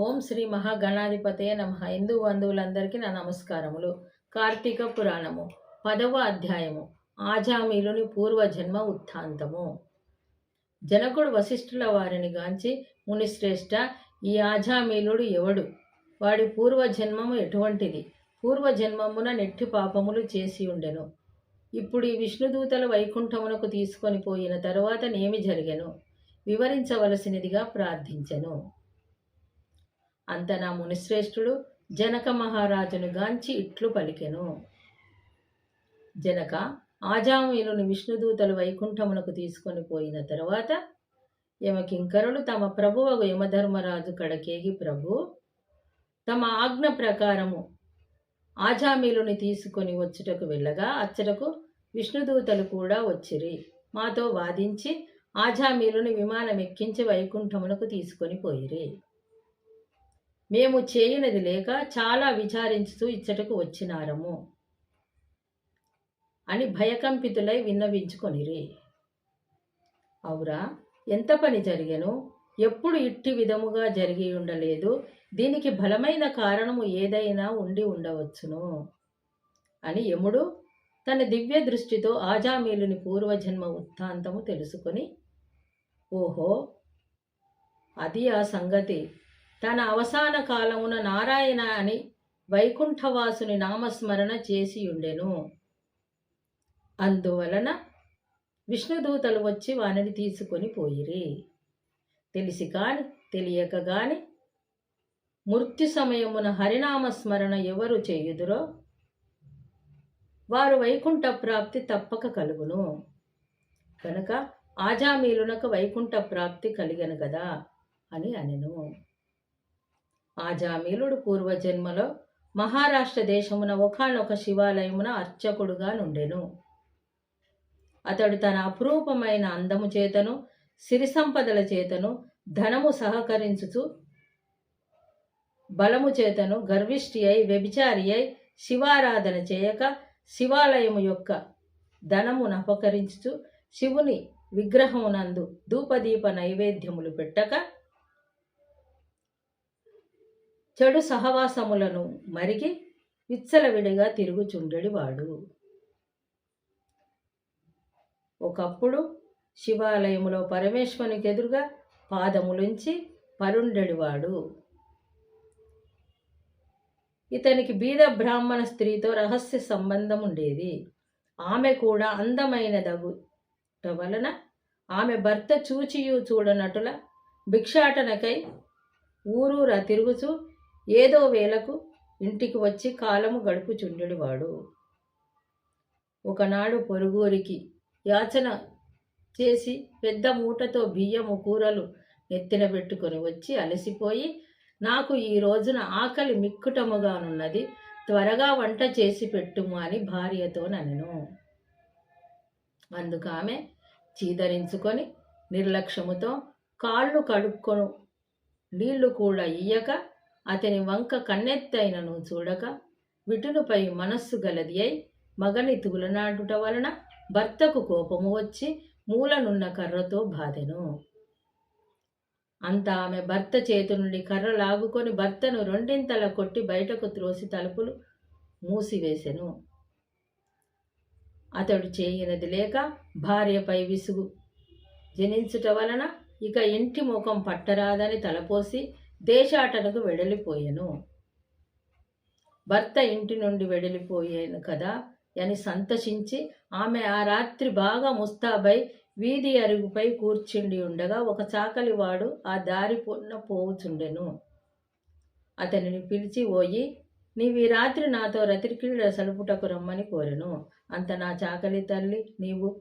ఓం శ్రీ మహాగణాధిపతయ నమ. హిందూ బంధువులందరికీ నా నమస్కారములు. కార్తీక పురాణము పదవ అధ్యాయము ఆజామీలుని పూర్వజన్మ ఉత్థాంతము. జనకుడు వశిష్ఠుల వారిని గాంచి మునిశ్రేష్ఠ ఈ ఆజామీలుడు ఎవడు? వాడి పూర్వజన్మము ఎటువంటిది? పూర్వజన్మమున నెట్టి పాపములు చేసి ఉండెను. ఇప్పుడు ఈ విష్ణుదూతలు వైకుంఠమునకు తీసుకొని పోయిన తరువాత నేమి జరిగెను? వివరించవలసినదిగా ప్రార్థించెను. అంతనా మునిశ్రేష్ఠుడు జనక మహారాజును గాంచి ఇట్లు పలికెను. జనక ఆజామీలుని విష్ణుదూతలు వైకుంఠమునకు తీసుకొని పోయిన తరువాత యమకింకరులు తమ ప్రభువగు యమధర్మరాజు కడకేగి ప్రభు తమ ఆజ్ఞ ప్రకారము ఆజామీలుని తీసుకొని వచ్చుటకు వెళ్ళగా అచ్చటకు విష్ణుదూతలు కూడా వచ్చిరి. మాతో వాదించి ఆజామీలుని విమానం ఎక్కించి వైకుంఠమునకు తీసుకొని పోయిరి. మేము చేయనది లేక చాలా విచారించుతూ ఇచ్చటకు వచ్చినారము అని భయకంపితులై విన్నవించుకొనిరి. అవురా ఎంత పని జరిగెను? ఎప్పుడు ఇట్టి విధముగా జరిగి ఉండలేదు. దీనికి బలమైన కారణము ఏదైనా ఉండి ఉండవచ్చును అని యముడు తన దివ్య దృష్టితో ఆజామీలుని పూర్వజన్మ వృత్తాంతము తెలుసుకొని ఓహో అది ఆ సంగతి. తన అవసాన కాలమున నారాయణ అని వైకుంఠవాసుని నామస్మరణ చేసి ఉండెను అందువలన విష్ణుదూతలు వచ్చి వానిని తీసుకొని పోయిరి. తెలిసి కాని తెలియక గాని మృత్యు సమయమున హరినామస్మరణ ఎవరు చేయుదురో వారు వైకుంఠ ప్రాప్తి తప్పక కలుగును. కనుక ఆజామీలునకు వైకుంఠ ప్రాప్తి కలిగను కదా అని అనెను. ఆ జామీలుడు పూర్వజన్మలో మహారాష్ట్ర దేశమున ఒకనొక శివాలయమున అర్చకుడుగా నుండెను. అతడు తన అపురూపమైన అందము చేతను సిరి సంపదల చేతను ధనము సహకరించుచు బలము చేతను గర్విష్టి అయి వ్యభిచారి అయి శివారాధన చేయక శివాలయము యొక్క ధనమును అపకరించుచు శివుని విగ్రహమునందు ధూపదీప నైవేద్యములు పెట్టక చెడు సహవాసములను మరిగి విచ్చలవిడిగా తిరుగుచుండెడివాడు. ఒకప్పుడు శివాలయములో పరమేశ్వరునికి ఎదురుగా పాదములుంచి పరుండెడివాడు. ఇతనికి బీద బ్రాహ్మణ స్త్రీతో రహస్య సంబంధం ఉండేది ఆమె కూడా అందమైనదగు వలన ఆమె భర్త చూచియు చూడనటుల భిక్షాటనకై ఊరూరా తిరుగుచూ ఏదో వేలకు ఇంటికి వచ్చి కాలము గడుపుచుండెడివాడు ఒకనాడు పొరుగురికి యాచన చేసి పెద్ద మూటతో బియ్యము కూరలు నెత్తిన పెట్టుకొని వచ్చి అలసిపోయి నాకు ఈ రోజున ఆకలి మిక్కుటముగానున్నది త్వరగా వంట చేసి పెట్టుము అని భార్యతో నన్ను. అందుకు ఆమె చీదరించుకొని నిర్లక్ష్యముతో కాళ్ళు కడుక్కొను నీళ్ళు కూడా ఇయ్యక అతని వంక కన్నెత్తైనను చూడక విటునుపై మనస్సు గలది అయి మగని తుగులనాటుట వలన భర్తకు కోపము వచ్చి మూలనున్న కర్రతో బాధెను. అంత ఆమె భర్త చేతి నుండి కర్ర లాగుకొని భర్తను రెండింతల కొట్టి బయటకు త్రోసి తలుపులు మూసివేసెను. అతడు చేయనది లేక భార్యపై విసుగు జనించుట వలన ఇక ఇంటి ముఖం పట్టరాదని తలపోసి దేశాటనకు వెడలిపోయాను. భర్త ఇంటి నుండి వెడలిపోయాను కదా అని సంతసించి ఆమె ఆ రాత్రి బాగా ముస్తాబై వీధి అరుగుపై కూర్చుండి ఉండగా ఒక చాకలివాడు ఆ దారి పొన్న పోవుచుండెను. అతనిని పిలిచి పోయి నీవు ఈ రాత్రి నాతో రతికిళ్ళ సలుపుటకు రమ్మని కోరెను. అంత నా చాకలి తల్లి నీవు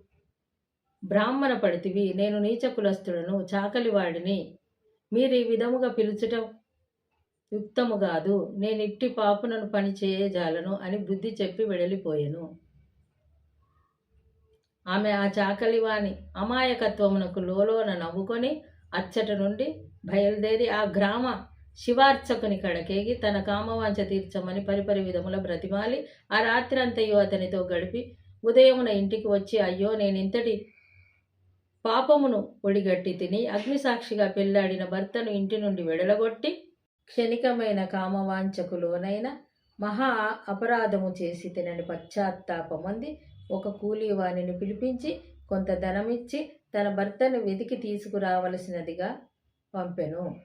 బ్రాహ్మణ పడితివి నేను నీచ కులస్తుడను. చాకలివాడిని మీరు ఈ విధముగా పిలుచటం యుక్తము కాదు. నేను ఇట్టి పాపునను పని చేయజాలను అని బుద్ధి చెప్పి వెడలిపోయాను. ఆమె ఆ చాకలివాని అమాయకత్వమునకు లోలోన నవ్వుకొని అచ్చట నుండి బయలుదేరి ఆ గ్రామ శివార్చకుని కడకేగి తన కామవాంచ తీర్చమని పరిపరి విధముల బ్రతిమాలి ఆ రాత్రి అంతయు అతనితో గడిపి ఉదయమున ఇంటికి వచ్చి అయ్యో నేను ఇంతటి పాపమును ఒడిగట్టి తిని అగ్నిసాక్షిగా పెళ్ళాడిన భర్తను ఇంటి నుండి వెడలగొట్టి క్షణికమైన కామవాంఛకు లోనైన మహా అపరాధము చేసి తినని పశ్చాత్తాపమంది ఒక కూలీవాణిని పిలిపించి కొంత ధనమిచ్చి తన భర్తను వెతికి తీసుకురావలసినదిగా పంపెను.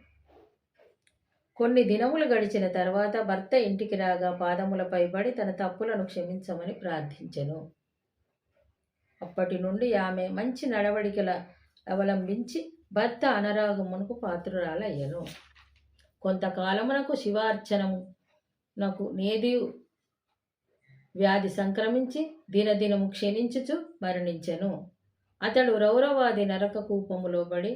కొన్ని దినములు గడిచిన తర్వాత భర్త ఇంటికి రాగా పాదములపై పడి తన తప్పులను క్షమించమని ప్రార్థించెను. అప్పటి నుండి ఆమె మంచి నడవడికల అవలంబించి భర్త అనరాగమునకు పాత్రురాలయ్యను. కొంతకాలమునకు శివార్చనము నాకు నేది వ్యాధి సంక్రమించి దినదినము క్షీణించుచు మరణించెను. అతడు రౌరవాది నరక కూపములో పడి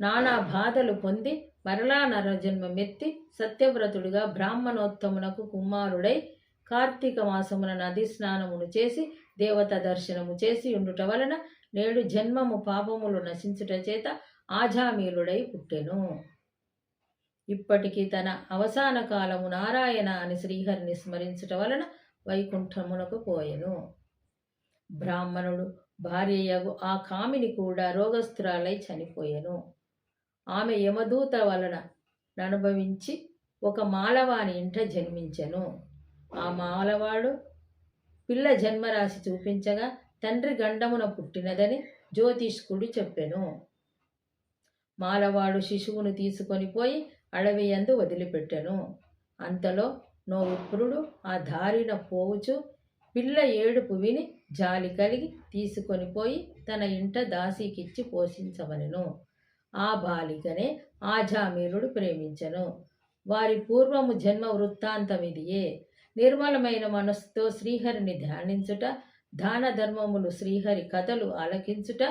నానా బాధలు పొంది మరలా నరజన్మమెత్తి సత్యవ్రతుడిగా బ్రాహ్మణోత్తమునకు కుమారుడై కార్తీక మాసమున నది స్నానమును చేసి దేవత దర్శనము చేసి ఉండుట వలన నేడు జన్మము పాపములు నశించుట చేత ఆజామీలుడై పుట్టెను. ఇప్పటికీ తన అవసాన కాలము నారాయణ అని శ్రీహరిని స్మరించుట వలన వైకుంఠమునకు పోయెను. బ్రాహ్మణుడు భార్యయగు ఆ కామిని కూడా రోగస్తురాలై చనిపోయెను. ఆమె యమదూత వలన అనుభవించి ఒక మాలవాని ఇంట జన్మించెను. ఆ మాలవాడు పిల్ల జన్మరాశి చూపించగా తండ్రి గండమున పుట్టినదని జ్యోతిష్కుడు చెప్పెను. మాలవాడు శిశువును తీసుకొని పోయి అడవి యందు వదిలిపెట్టెను. అంతలో నో విప్రుడు ఆ దారిన పోవుచు పిల్ల ఏడుపు విని జాలి కలిగి తీసుకొని పోయి తన ఇంట దాసీకిచ్చి పోషించవనెను ఆ బాలికనే ఆజామీరుడు ప్రేమించెను. వారి పూర్వము జన్మ వృత్తాంతమిదియే. నిర్మలమైన మనస్సుతో శ్రీహరిని ధ్యానించుట దాన ధర్మములు శ్రీహరి కథలు ఆలకించుట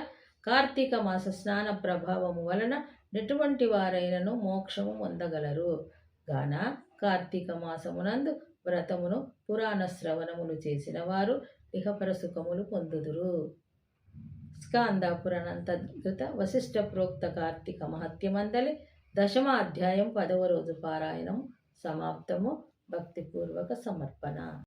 కార్తీక మాస స్నాన ప్రభావము వలన ఎటువంటి వారైనను మోక్షము పొందగలరు. గాన కార్తీక మాసమునందు వ్రతమును పురాణ శ్రవణములు చేసిన వారు ఇహపర సుఖములు పొందుదురు. స్కాంద పురాణంతర్గత వశిష్ఠ ప్రోక్త కార్తీక మహత్యమందలి దశమ అధ్యాయం పదవ రోజు పారాయణం సమాప్తము. భక్తిపూర్వక సమర్పణ.